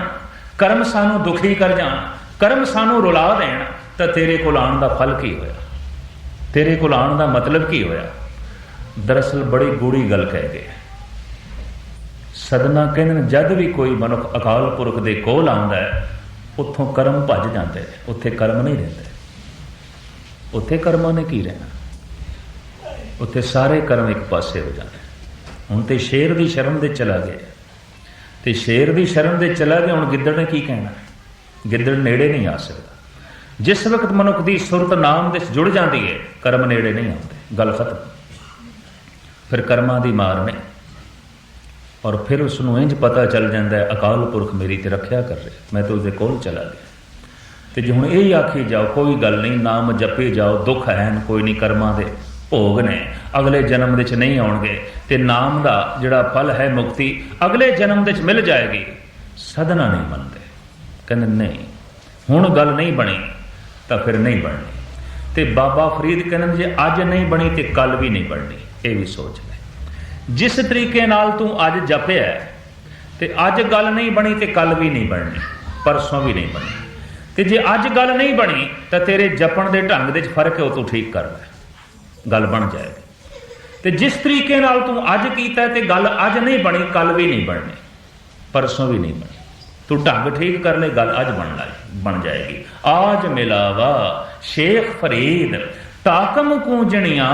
ਕਰਮ ਸਾਨੂੰ ਦੁਖੀ ਕਰ ਜਾਣ, ਕਰਮ ਸਾਨੂੰ ਰੁਲਾ ਦੇਣ, ਤਾਂ ਤੇਰੇ ਕੋਲ ਆਉਣ ਦਾ ਫਲ ਕੀ ਹੋਇਆ? ਤੇਰੇ ਕੋਲ ਆਉਣ ਦਾ ਮਤਲਬ ਕੀ ਹੋਇਆ? ਦਰਅਸਲ ਬੜੀ ਗੂੜੀ ਗੱਲ ਕਹਿ ਗਏ। ਸਦਨਾ ਕਹਿੰਦੇ ਨੇ, ਜਦ ਵੀ ਕੋਈ ਮਨੁੱਖ ਅਕਾਲ ਪੁਰਖ ਦੇ ਕੋਲ ਆਉਂਦਾ ਹੈ, ਉੱਥੋਂ ਕਰਮ ਭੱਜ ਜਾਂਦੇ ਨੇ, ਉੱਥੇ ਕਰਮ ਨਹੀਂ ਰਹਿੰਦੇ। ਉੱਥੇ ਕਰਮਾਂ ਨੇ ਕੀ ਰਹਿਣਾ? ਉੱਥੇ ਸਾਰੇ ਕਰਮ ਇੱਕ ਪਾਸੇ ਹੋ ਜਾਂਦੇ ਹੁਣ ਤੇ ਸ਼ੇਰ ਦੀ ਸ਼ਰਨ ਦੇ ਚਲਾ ਗਏ ਤੇ ਸ਼ੇਰ ਦੀ ਸ਼ਰਨ ਦੇ ਚਲਾ ਗਿਆ, ਹੁਣ ਗਿੱਦੜ ਨੇ ਕੀ ਕਹਿਣਾ? ਗਿੱਦੜ ਨੇੜੇ ਨਹੀਂ ਆ ਸਕਦਾ। ਜਿਸ ਵਕਤ ਮਨੁੱਖ ਦੀ ਸੁਰਤ ਨਾਮ ਦੇ ਜੁੜ ਜਾਂਦੀ ਹੈ ਕਰਮ ਨੇੜੇ ਨਹੀਂ ਆਉਂਦੇ, ਗੱਲ ਖਤਮ। ਫਿਰ ਕਰਮਾਂ ਦੀ ਮਾਰ ਨੇ। ਔਰ ਫਿਰ ਉਸ ਨੂੰ ਇੰਜ ਪਤਾ ਚੱਲ ਜਾਂਦਾ ਹੈ, ਅਕਾਲ ਪੁਰਖ ਮੇਰੀ ਤੇ ਰੱਖਿਆ ਕਰ ਰਿਹਾ, ਮੈਂ ਤਾਂ ਉਸਦੇ ਕੋਲ ਚਲਾ ਗਿਆ। ਤੇ ਜੇ ਹੁਣ ਇਹ ਹੀ ਆਖੀ ਜਾਓ, ਕੋਈ ਗੱਲ ਨਹੀਂ, ਨਾਮ ਜਪੇ ਜਾਓ, ਦੁੱਖ ਹੈ ਕੋਈ ਨਹੀਂ ਕਰਮਾਂ ਦੇ। ਭੋਗ ਨੇ ਅਗਲੇ ਜਨਮ ਵਿੱਚ ਨਹੀਂ ਆਉਣਗੇ ਤੇ ਨਾਮ ਦਾ ਜਿਹੜਾ ਫਲ ਹੈ ਮੁਕਤੀ ਅਗਲੇ ਜਨਮ ਵਿੱਚ ਮਿਲ ਜਾਏਗੀ। ਸਦਨਾ ਨਹੀਂ ਮੰਨਦੇ। ਕਹਿੰਦੇ ਨਹੀਂ ਹੁਣ ਗੱਲ ਨਹੀਂ ਬਣੀ ਤਾਂ ਫਿਰ ਨਹੀਂ ਬਣਨੀ। ਤੇ ਬਾਬਾ ਫਰੀਦ ਕਹਿੰਦੇ ਜੇ ਅੱਜ ਨਹੀਂ ਬਣੀ ਤੇ ਕੱਲ ਵੀ ਨਹੀਂ ਬਣਨੀ। ਇਹ ਵੀ ਸੋਚ ਲੈ। ਜਿਸ ਤਰੀਕੇ ਨਾਲ ਤੂੰ ਅੱਜ ਜਪਿਆ ਹੈ, ਤੇ ਅੱਜ ਗੱਲ ਨਹੀਂ ਬਣੀ ਤੇ ਕੱਲ ਵੀ ਨਹੀਂ ਬਣਨੀ ਪਰਸੋਂ ਵੀ ਨਹੀਂ ਬਣੀ ਤੇ ਜੇ ਅੱਜ ਗੱਲ ਨਹੀਂ ਬਣੀ ਤਾਂ ਤੇਰੇ ਜਪਣ ਦੇ ਢੰਗ ਦੇ ਵਿੱਚ ਫ਼ਰਕ ਹੈ ਉਹ ਤੂੰ ਠੀਕ ਕਰ ਲੈ। ਗੱਲ ਬਣ ਜਾਏਗੀ। ਤੇ ਜਿਸ ਤਰੀਕੇ ਨਾਲ ਤੂੰ ਅੱਜ ਕੀਤਾ ਤੇ ਗੱਲ ਅੱਜ ਨਹੀਂ ਬਣੀ ਕੱਲ ਵੀ ਨਹੀਂ ਬਣਨੀ, ਪਰਸੋਂ ਵੀ ਨਹੀਂ ਬਣੀ ਤੂੰ ਢੰਗ ਠੀਕ ਕਰ ਲੈ, ਗੱਲ ਅੱਜ ਬਣ ਲੈ ਬਣ ਜਾਏਗੀ। ਆਜ ਮਿਲਾਵਾ, ਸ਼ੇਖ ਫਰੀਦ, ਤਾਕਮ ਕੂੰਜਣੀਆਂ,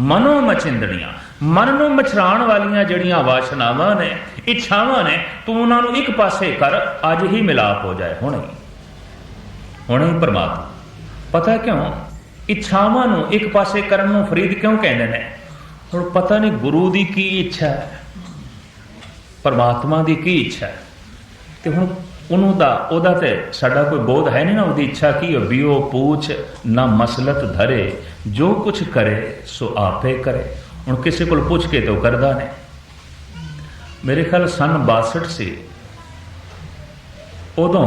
ਮਨੋ ਮਚਿੰਦਣੀਆਂ ਮਨ ਨੂੰ ਮਛਰਾਣ ਵਾਲੀਆਂ ਜਿਹੜੀਆਂ ਵਾਸ਼ਨਾਵਾਂ ਨੇ, ਇੱਛਾਵਾਂ ਨੇ, ਤੂੰ ਉਹਨਾਂ ਨੂੰ ਇੱਕ ਪਾਸੇ ਕਰ, ਅੱਜ ਹੀ ਮਿਲਾਪ ਹੋ ਜਾਏ, ਹੁਣੇ ਹੁਣੇ ਪਰਮਾਤਮਾ। ਪਤਾ ਕਿਉਂ? ਇੱਛਾਵਾਂ ਨੂੰ ਇੱਕ ਪਾਸੇ ਕਰਨ ਨੂੰ ਫਰੀਦ ਕਿਉਂ ਕਹਿੰਦੇ ਨੇ? ਹੁਣ ਪਤਾ ਨਹੀਂ ਗੁਰੂ ਦੀ ਕੀ ਇੱਛਾ ਹੈ, ਪਰਮਾਤਮਾ ਦੀ ਕੀ ਇੱਛਾ ਹੈ। ਤੇ ਹੁਣ ਉਹਨੂੰ ਦਾ ਉਹਦਾ ਤੇ ਸਾਡਾ ਕੋਈ ਬੋਧ ਹੈ ਨਹੀਂ ਨਾ ਉਹਦੀ ਇੱਛਾ ਕੀ ਹੈ? ਬਿਓ ਪੂਛ ਨਾ ਮਸਲਤ ਧਰੇ, ਜੋ ਕੁਛ ਕਰੇ, ਸੋ ਆਪੇ ਕਰੇ। ਹੁਣ ਕਿਸੇ ਕੋਲ ਪੁੱਛ ਕੇ ਤਾਂ ਉਹ ਕਰਦਾ ਨਹੀਂ। ਮੇਰੇ ਖਿਆਲ ਸਨ 62 ਸੀ। ਉਦੋਂ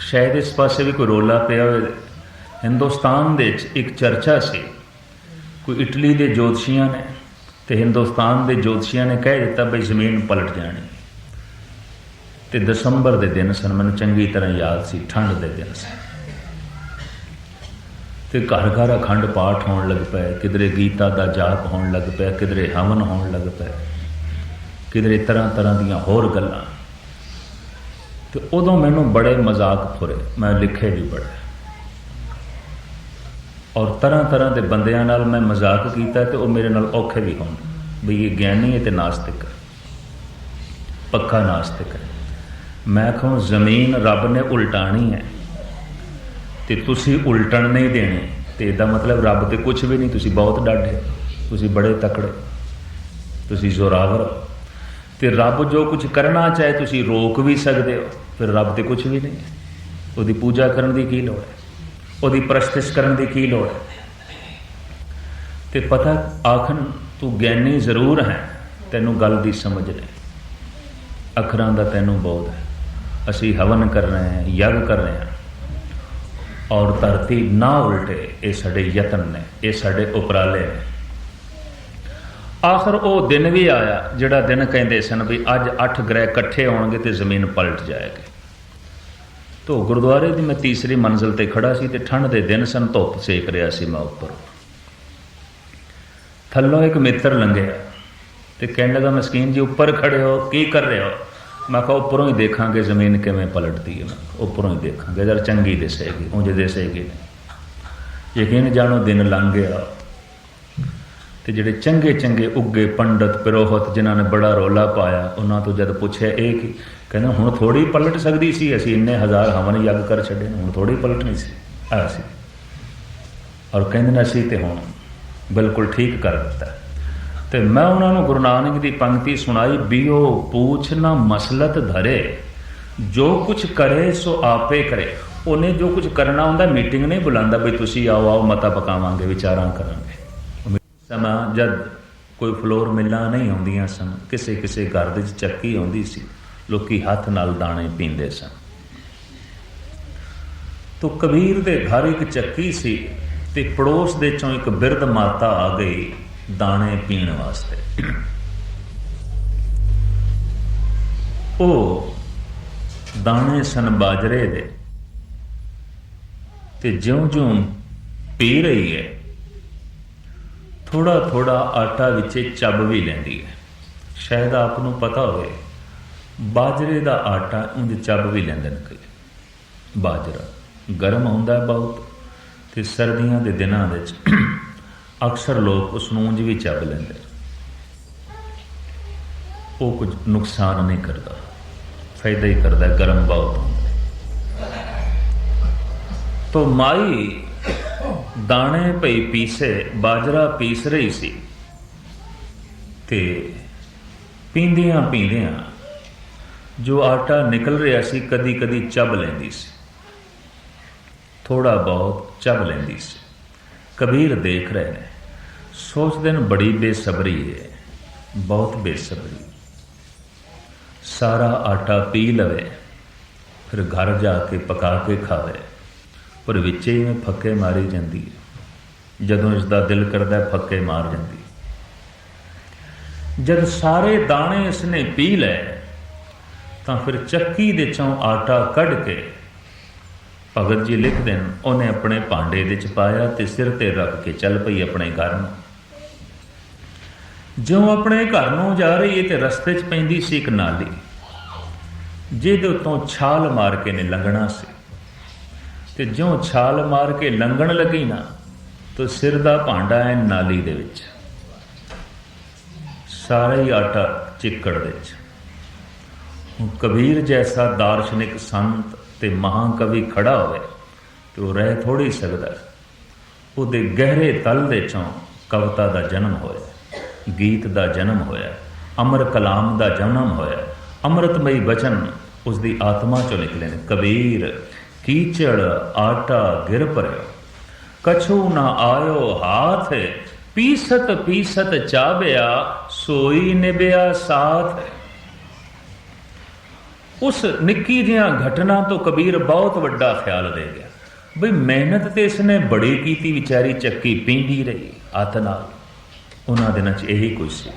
ਸ਼ਾਇਦ ਇਸ ਪਾਸੇ ਵੀ ਕੋਈ ਰੋਲਾ ਪਿਆ ਹੋਵੇ। ਹਿੰਦੁਸਤਾਨ ਦੇ ਵਿੱਚ ਇੱਕ ਚਰਚਾ ਸੀ। ਕੋਈ ਇਟਲੀ ਦੇ ਜੋਤਸ਼ੀਆਂ ਨੇ ਤੇ ਹਿੰਦੁਸਤਾਨ ਦੇ ਜੋਤਸ਼ੀਆਂ ਨੇ ਕਹਿ ਦਿੱਤਾ ਬਈ ਜ਼ਮੀਨ ਪਲਟ ਜਾਣੀ। ਤੇ ਦਸੰਬਰ ਦੇ ਦਿਨ ਸਨ, ਮੈਨੂੰ ਚੰਗੀ ਤਰ੍ਹਾਂ ਯਾਦ ਸੀ, ਠੰਡ ਦੇ ਦਿਨ ਸਨ। ਤੇ ਘਰ ਘਰ ਅਖੰਡ ਪਾਠ ਹੋਣ ਲੱਗ ਪਏ, ਕਿਧਰੇ ਗੀਤਾ ਦਾ ਜਾਪ ਹੋਣ ਲੱਗ ਪਿਆ, ਕਿਧਰੇ ਹਵਨ ਹੋਣ ਲੱਗ ਪਿਆ ਕਿਧਰੇ ਤਰ੍ਹਾਂ ਤਰ੍ਹਾਂ ਦੀਆਂ ਹੋਰ ਗੱਲਾਂ। ਤੇ ਉਦੋਂ ਮੈਨੂੰ ਬੜੇ ਮਜ਼ਾਕ ਫੁਰੇ ਮੈਂ ਲਿਖੇ ਵੀ ਬੜੇ। ਔਰ ਤਰ੍ਹਾਂ ਤਰ੍ਹਾਂ ਦੇ ਬੰਦਿਆਂ ਨਾਲ ਮੈਂ ਮਜ਼ਾਕ ਕੀਤਾ ਤੇ ਉਹ ਮੇਰੇ ਨਾਲ ਔਖੇ ਵੀ ਹੋਣ। ਵੀ ਇਹ ਗਿਆਨੀ ਹੈ ਤੇ ਨਾਸਤਿਕ ਹੈ। ਪੱਕਾ ਨਾਸਤਿਕ ਹੈ। ਮੈਂ ਕਹਾਂ ਜ਼ਮੀਨ ਰੱਬ ਨੇ ਉਲਟਾਣੀ ਹੈ। ਤੇ ਤੁਸੀਂ ਉਲਟਣ ਨਹੀਂ ਦੇਣੀ। ਤੇ ਇਹਦਾ ਮਤਲਬ ਰੱਬ ਤੇ ਕੁਝ ਵੀ ਨਹੀਂ। ਤੁਸੀਂ ਬਹੁਤ ਡਾਢੇ ਤੁਸੀਂ ਬੜੇ ਤਕੜੇ ਤੁਸੀਂ ਜ਼ੋਰਾਵਰ ਹੋ। ਤੇ ਰੱਬ ਜੋ ਕੁਝ ਕਰਨਾ ਚਾਹੇ, ਤੁਸੀਂ ਰੋਕ ਵੀ ਸਕਦੇ ਹੋ। ਫਿਰ ਰੱਬ ਤੇ ਕੁਝ ਵੀ ਨਹੀਂ ਉਹਦੀ ਪੂਜਾ ਕਰਨ ਦੀ ਕੀ ਲੋੜ ਹੈ? ਉਹਦੀ ਪ੍ਰਸਤਿਸ਼ ਕਰਨ ਦੀ ਕੀ ਲੋੜ ਹੈ? ਤੇ ਪਤਾ ਆਖਣ, ਤੂੰ ਗਿਆਨੀ ਜ਼ਰੂਰ ਹੈ, ਤੈਨੂੰ ਗੱਲ ਦੀ ਸਮਝ ਨਹੀਂ। ਅੱਖਰਾਂ ਦਾ ਤੈਨੂੰ ਬੋਧ ਹੈ। ਅਸੀਂ ਹਵਨ ਕਰ ਰਹੇ ਹਾਂ, ਯਗ ਕਰ ਰਹੇ ਹਾਂ। ਔਰ ਧਰਤੀ ਨਾ ਉਲਟੇ, ਇਹ ਸਾਡੇ ਯਤਨ ਨੇ, ਇਹ ਸਾਡੇ ਉਪਰਾਲੇ ਨੇ। ਆਖਰ ਉਹ ਦਿਨ ਵੀ ਆਇਆ, ਜਿਹੜਾ ਦਿਨ ਕਹਿੰਦੇ ਸਨ ਵੀ ਅੱਜ 8 ਗ੍ਰਹਿ ਇਕੱਠੇ ਹੋਣਗੇ ਤੇ ਜ਼ਮੀਨ ਪਲਟ ਜਾਏਗੀ। ਤੋ ਗੁਰਦੁਆਰੇ ਦੀ ਮੈਂ ਤੀਸਰੀ ਮੰਜ਼ਲ ਤੇ ਖੜਾ ਸੀ ਤੇ ਠੰਡ ਦੇ ਦਿਨ ਸਨ ਧੁੱਪ ਸੇਕ ਰਿਹਾ ਸੀ ਮੈਂ ਉੱਪਰ। ਥੱਲੋਂ ਇੱਕ ਮਿੱਤਰ ਲੰਘਿਆ ਤੇ ਕਹਿਣ ਲੱਗਾ, ਮਸਕੀਨ ਜੀ, ਉੱਪਰ ਖੜੇ ਹੋ, ਕੀ ਕਰ ਰਹੇ ਹੋ? ਮੈਂ ਕਿਹਾ, ਉੱਪਰੋਂ ਹੀ ਦੇਖਾਂਗੇ ਜ਼ਮੀਨ ਕਿਵੇਂ ਪਲਟਦੀ ਹੈ। ਮੈਂ ਉੱਪਰੋਂ ਹੀ ਦੇਖਾਂਗੇ ਜਦ ਚੰਗੀ ਦਿਸੇਗੀ ਉਂਝ ਦਿਸੇਗੀ ਨਹੀਂ ਯਕੀਨ ਜਾਣੋ, ਦਿਨ ਲੰਘ ਗਿਆ। ਤੇ ਜਿਹੜੇ ਚੰਗੇ ਚੰਗੇ ਉੱਗੇ ਪੰਡਤ ਪਿਰੋਹਤ ਜਿਨ੍ਹਾਂ ਨੇ ਬੜਾ ਰੋਲਾ ਪਾਇਆ ਉਹਨਾਂ ਤੋਂ ਜਦ ਪੁੱਛਿਆ ਇਹ ਕੀ? ਕਹਿੰਦਾ ਹੁਣ ਥੋੜੀ ਪਲਟ ਸਕਦੀ ਸੀ ਅਸੀਂ ਇੰਨੇ ਹਜ਼ਾਰ ਹਵਨ ਯੱਗ ਕਰ ਛੱਡੇ ਨੇ, ਹੁਣ ਥੋੜੀ ਪਲਟਣੀ ਸੀ ਆ ਸੀ। ਔਰ ਕਹਿੰਦੇ ਨੇ ਅਸੀਂ ਤੇ ਹੁਣ ਬਿਲਕੁਲ ਠੀਕ ਕਰ ਦਿੱਤਾ। ਤੇ ਮੈਂ ਉਹਨਾਂ ਨੂੰ ਗੁਰੂ ਨਾਨਕ ਦੀ ਪੰਕਤੀ ਸੁਣਾਈ ਬਿਓ ਪੂਛ ਨਾ ਮਸਲਤ ਧਰੇ ਜੋ ਕੁਝ ਕਰੇ ਸੋ ਆਪੇ ਕਰੇ। ਉਹਨੇ ਜੋ ਕੁਝ ਕਰਨਾ ਹੁੰਦਾ ਮੀਟਿੰਗ ਨਹੀਂ ਬੁਲਾਉਂਦਾ ਵੀ ਤੁਸੀਂ ਆਓ ਆਓ ਮਤਾ ਪਕਾਵਾਂਗੇ ਵਿਚਾਰਾਂ ਕਰਾਂਗੇ। ਸਮਾਂ ਜਦ ਕੋਈ ਫਲੋਰ ਮਿਲਾਂ ਨਹੀਂ ਹੁੰਦੀਆਂ ਸਨ, ਕਿਸੇ ਕਿਸੇ ਘਰ ਦੇ ਵਿੱਚ ਚੱਕੀ ਆਉਂਦੀ ਸੀ, ਲੋਕੀ ਹੱਥ ਨਾਲ ਦਾਣੇ ਪੀਂਦੇ ਸਨ। ਤੋ ਕਬੀਰ ਦੇ ਘਰ ਇੱਕ ਚੱਕੀ ਸੀ ਤੇ ਪੜੋਸ ਦੇ ਚੋਂ ਇੱਕ ਬਿਰਧ ਮਾਤਾ ਆ ਗਈ ਦਾਣੇ ਪੀਣ ਵਾਸਤੇ। ਉਹ ਦਾਣੇ ਸਨ ਬਾਜਰੇ ਦੇ ਤੇ ਜਿਉਂ-ਜਿਉਂ ਪੀ ਰਹੀ ਹੈ। ਥੋੜਾ ਥੋੜਾ ਆਟਾ ਵਿੱਚੇ ਚੱਬ ਵੀ ਲੈਂਦੀ ਹੈ। ਸ਼ਾਇਦ ਆਪ ਨੂੰ ਪਤਾ ਹੋਵੇ, ਬਾਜਰੇ ਦਾ ਆਟਾ ਉਂਝ ਚੱਬ ਵੀ ਲੈਂਦੇ ਨੇ ਕਈ। ਬਾਜਰਾ ਗਰਮ ਹੁੰਦਾ ਹੈ ਬਹੁਤ ਤੇ ਸਰਦੀਆਂ ਦੇ ਦਿਨਾਂ ਵਿੱਚ ਅਕਸਰ ਲੋਕ ਉਸ ਨੂੰ ਉਂਝ ਵੀ ਚੱਬ ਲੈਂਦੇ ਉਹ ਕੁਝ ਨੁਕਸਾਨ ਨਹੀਂ ਕਰਦਾ, ਫਾਇਦਾ ਹੀ ਕਰਦਾ ਗਰਮ ਬਹੁਤ ਹੁੰਦਾ ਤੋ ਮਾਈ ਦਾਣੇ ਪਈ ਪੀਸੇ, ਬਾਜਰਾ ਪੀਸ ਰਹੀ ਸੀ। ਤੇ ਪੀਂਦਿਆਂ ਪੀਂਦਿਆਂ ਜੋ ਆਟਾ ਨਿਕਲ ਰਿਹਾ ਸੀ ਕਦੀ ਕਦੀ ਚੱਬ ਲੈਂਦੀ ਸੀ। ਥੋੜਾ ਬਹੁਤ ਚੱਬ ਲੈਂਦੀ ਸੀ। ਕਬੀਰ ਦੇਖ ਰਹੇ ਨੇ। ਸੋਚਦੇ ਨੇ ਬੜੀ ਬੇਸਬਰੀ ਹੈ, ਬਹੁਤ ਬੇਸਬਰੀ। ਸਾਰਾ ਆਟਾ ਪੀ ਲਵੇ, ਫਿਰ ਘਰ ਜਾ ਕੇ ਪਕਾ ਕੇ ਖਾਵੇ। ਪਰ ਵਿੱਚੇ ਹੀ ਫੱਕੇ ਮਾਰੀ ਜਾਂਦੀ ਹੈ। ਜਦੋਂ ਇਸ ਦਾ ਦਿਲ ਕਰਦਾ ਫੱਕੇ ਮਾਰ ਜਾਂਦੀ ਹੈ। ਜਦ ਸਾਰੇ ਦਾਣੇ ਇਸਨੇ ਪੀ ਲਏ, ਤਾਂ ਫਿਰ ਚੱਕੀ ਦੇ ਚੋਂ ਆਟਾ ਕੱਢ ਕੇ ਭਗਤ ਜੀ ਲਿਖਦੇ ਨੇ ਉਹਨੇ ਆਪਣੇ ਭਾਂਡੇ ਦੇ ਚ ਪਾਇਆ ਤੇ ਸਿਰ ਤੇ ਰੱਖ ਕੇ ਚੱਲ ਪਈ ਆਪਣੇ ਘਰ ਨੂੰ। ਜਿਉਂ ਆਪਣੇ ਘਰ ਨੂੰ ਜਾ ਰਹੀ ਹੈ ਤੇ ਰਸਤੇ 'ਚ ਪੈਂਦੀ ਸੀ ਇੱਕ ਨਾਲੀ। ਜਿਹਦੇ ਉੱਤੋਂ ਛਾਲ ਮਾਰ ਕੇ ਨੇ ਲੰਘਣਾ ਸੀ। ਤੇ ਜਿਉਂ ਛਾਲ ਮਾਰ ਕੇ ਲੰਘਣ ਲੱਗੀ ਨਾ, ਤਾਂ ਸਿਰ ਦਾ ਭਾਂਡਾ ਹੈ ਨਾਲੀ ਦੇ ਵਿੱਚ। ਸਾਰਾ ਹੀ ਆਟਾ ਚਿੱਕੜ ਦੇ ਵਿੱਚ। ਕਬੀਰ ਜੈਸਾ ਦਾਰਸ਼ਨਿਕ ਸੰਤ ਤੇ ਮਹਾਕਵੀ ਖੜਾ ਹੋਵੇ, ਤੇ ਉਹ ਰਹਿ ਥੋੜੀ ਸਕਦਾ। ਉਹਦੇ ਗਹਿਰੇ ਤਲ ਦੇ ਚੋਂ ਕਵਿਤਾ ਦਾ ਜਨਮ ਹੋਇਆ, ਗੀਤ ਦਾ ਜਨਮ ਹੋਇਆ, ਅਮਰ ਕਲਾਮ ਦਾ ਜਨਮ ਹੋਇਆ। ਅੰਮ੍ਰਿਤਮਈ ਬਚਨ ਉਸ ਦੀ ਆਤਮਾ ਚੋਂ ਨਿਕਲੇ ਨੇ। ਕਬੀਰ ਕੀਚੜ ਆਟਾ ਗਿਰ ਪਰਿਓ ਕਛੂ ਨਾ ਆਇਓ ਹਾਥ ਪੀਸਤ ਪੀਸਤ ਚਾਬਿਆ ਸੋਈ ਨਿਭਿਆ ਸਾਥ ਉਸ ਨਿੱਕੀ ਜਿਹੀਆਂ ਘਟਨਾ ਤੋਂ ਕਬੀਰ ਬਹੁਤ ਵੱਡਾ ਖਿਆਲ ਦੇ ਗਿਆ ਬਈ ਮਿਹਨਤ ਤੇ ਇਸਨੇ ਬੜੀ ਕੀਤੀ ਵਿਚਾਰੀ ਚੱਕੀ ਪੀਂਦੀ ਰਹੀ ਆਤ ਨਾਲ ਉਹਨਾਂ ਦਿਨਾਂ 'ਚ ਇਹੀ ਕੁਝ ਸੀ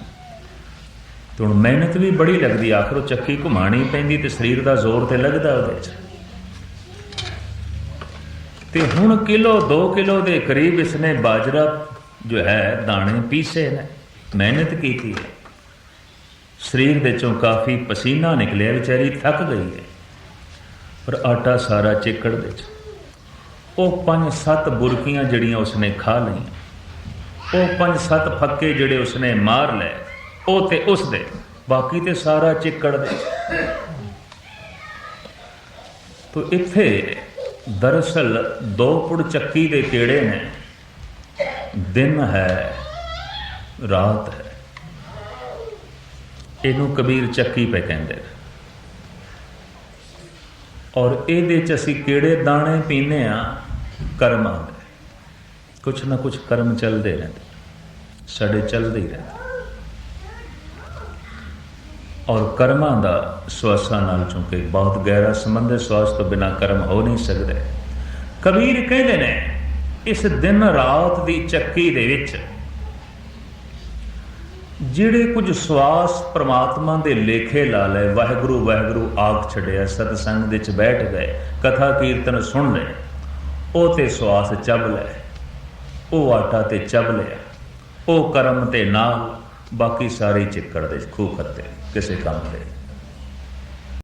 ਤੇ ਹੁਣ ਮਿਹਨਤ ਵੀ ਬੜੀ ਲੱਗਦੀ ਆਖਰ ਉਹ ਚੱਕੀ ਘੁਮਾਣੀ ਪੈਂਦੀ ਤੇ ਸਰੀਰ ਦਾ ਜ਼ੋਰ ਤੇ ਲੱਗਦਾ ਉਹਦੇ 'ਚ ਤੇ ਹੁਣ ਕਿਲੋ 2 ਕਿਲੋ ਦੇ ਕਰੀਬ ਇਸਨੇ ਬਾਜਰਾ ਜੋ ਹੈ, ਦਾਣੇ ਪੀਸੇ ਨੇ, ਮਿਹਨਤ ਕੀਤੀ ਹੈ। ਸਰੀਰ ਵਿੱਚੋਂ ਕਾਫੀ ਪਸੀਨਾ ਨਿਕਲਿਆ, ਵਿਚਾਰੀ ਥੱਕ ਗਈ ਹੈ। ਪਰ ਆਟਾ ਸਾਰਾ ਚਿੱਕੜ ਵਿੱਚ। ਉਹ ਪੰਜ ਸੱਤ ਬੁਰਕੀਆਂ ਜਿਹੜੀਆਂ ਉਸਨੇ ਖਾ ਲਈਆਂ, ਉਹ ਪੰਜ ਸੱਤ ਫੱਕੇ ਜਿਹੜੇ ਉਸਨੇ ਮਾਰ ਲਏ, ਉਹ ਤੇ ਉਸ ਦੇ ਬਾਕੀ ਤੇ ਸਾਰਾ ਚਿੱਕੜ ਦੇ ਤੋ ਇੱਥੇ ਦਰਅਸਲ ਦੋ ਪੁੜ ਚੱਕੀ ਦੇ ਕਿਹੜੇ ਨੇ? ਦਿਨ ਹੈ, ਰਾਤ ਹੈ। ਇਹਨੂੰ ਕਬੀਰ ਚੱਕੀ ਪੈ ਕਹਿੰਦੇ ਔਰ ਇਹਦੇ ਚ ਅਸੀਂ ਕਿਹੜੇ ਦਾਣੇ ਪੀਨੇ ਆ? ਕਰਮਾਂ ਦੇ। ਕੁਛ ਨਾ ਕੁਛ ਕਰਮ ਚੱਲਦੇ ਰਹਿੰਦੇ। ਸਾਡੇ ਚੱਲਦੇ ਹੀ ਰਹਿੰਦੇ। ਔਰ ਕਰਮਾਂ ਦਾ ਸਵਾਸਾਂ ਨਾਲ ਚੁੰਕੇ ਬਹੁਤ ਗਹਿਰਾ ਸੰਬੰਧ ਹੈ, ਸਵਾਸ ਤੋਂ ਬਿਨਾ ਕਰਮ ਹੋ ਨਹੀਂ ਸਕਦੇ। ਕਬੀਰ ਕਹਿੰਦੇ ਨੇ, ਇਸ ਦਿਨ ਰਾਤ ਦੀ ਚੱਕੀ ਦੇ ਵਿੱਚ ਜਿਹੜੇ ਕੁਝ ਸਵਾਸ ਪ੍ਰਮਾਤਮਾ ਦੇ ਲੇਖੇ ਲਾ ਲਏ, ਵਾਹਿਗੁਰੂ ਵਾਹਿਗੁਰੂ ਆਖ ਛੱਡਿਆ, ਸਤਸੰਗ ਦੇ ਵਿੱਚ ਬੈਠ ਗਏ, ਕਥਾ ਕੀਰਤਨ ਸੁਣ ਲਏ, ਉਹ ਤੇ ਸਵਾਸ ਚੱਬ ਲਏ, ਉਹ ਆਟਾ ਤੇ ਚੱਬ ਲਿਆ, ਉਹ ਕਰਮ ਤੇ ਨਾਲ, ਬਾਕੀ ਸਾਰੇ ਚਿੱਕੜ ਦੇ ਖੂਹ ਖੱਤੇ। ਕਿਸੇ ਕੰਮ ਦੇ